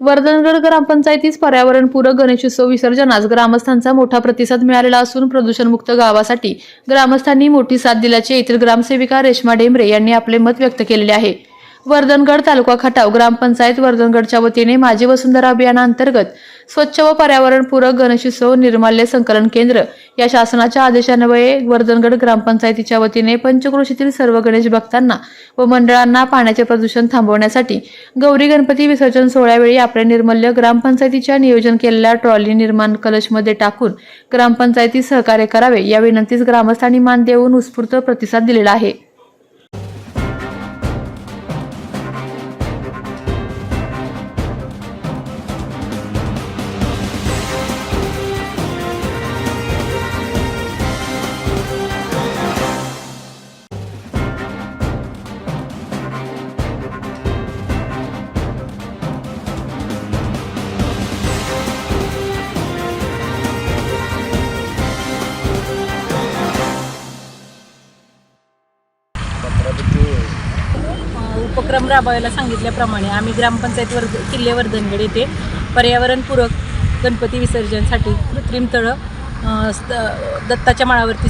वर्धनगड ग्रामपंचायतीस पर्यावरणपूरक गणेशोत्सव विसर्जनास ग्रामस्थांचा मोठा प्रतिसाद मिळालेला असून प्रदूषणमुक्त गावासाठी ग्रामस्थांनी मोठी साथ दिल्याचे येथील ग्रामसेविका रेश्मा डेंबरे यांनी आपले मत व्यक्त केलेले आहे. वर्धनगड तालुका खटाव ग्रामपंचायत वर्धनगडच्या वतीने माझी वसुंधरा अभियानाअंतर्गत स्वच्छ व पर्यावरणपूरक गणेशोत्सव निर्माल्य संकलन केंद्र या शासनाच्या आदेशान्वये वर्धनगड ग्रामपंचायतीच्या वतीने पंचक्रोशीतील सर्व गणेश भक्तांना व मंडळांना पाण्याचे प्रदूषण थांबवण्यासाठी गौरी गणपती विसर्जन सोहळ्यावेळी आपले निर्मल्य ग्रामपंचायतीच्या नियोजन केलेल्या ट्रॉली निर्माण कलशमध्ये टाकून ग्रामपंचायतीत सहकार्य करावे या विनंतीस ग्रामस्थांनी मान देऊन उत्स्फूर्त प्रतिसाद दिलेला आहे. उपक्रम राबवायला सांगितल्याप्रमाणे आम्ही ग्रामपंचायत वर्ध किल्ले वर्धनगड येथे पर्यावरणपूरक गणपती विसर्जनसाठी कृत्रिम तळं स्त- दत्ताच्या माळावरती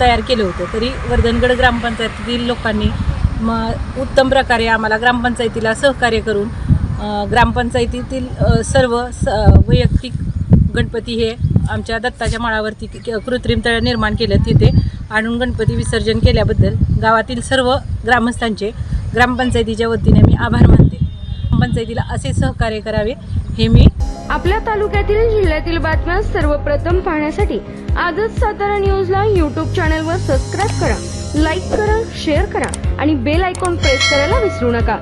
तयार केलं होतं. तरी वर्धनगड ग्रामपंचायतीतील लोकांनी म उत्तम प्रकारे आम्हाला ग्रामपंचायतीला सहकार्य करून ग्रामपंचायतीतील सर्व स वैयक्तिक गणपती हे आमच्या दत्ताच्या माळावरती क- कृत्रिम तळ निर्माण केलं तिथे आणून गणपती विसर्जन केल्याबद्दल गावातील सर्व ग्रामस्थांचे ग्रामपंचायतीच्या वतीने मी आभार मानते. ग्रामपंचायतीला असे सहकार्य करावे हे मी आपल्या तालुक्यातील जिल्ह्यातील बातम्या सर्वप्रथम पाहण्यासाठी आजच सातारा न्यूजला यूट्यूब चॅनलवर सबस्क्राईब करा लाईक करा शेअर करा आणि बेल आयकॉन प्रेस करायला विसरू नका.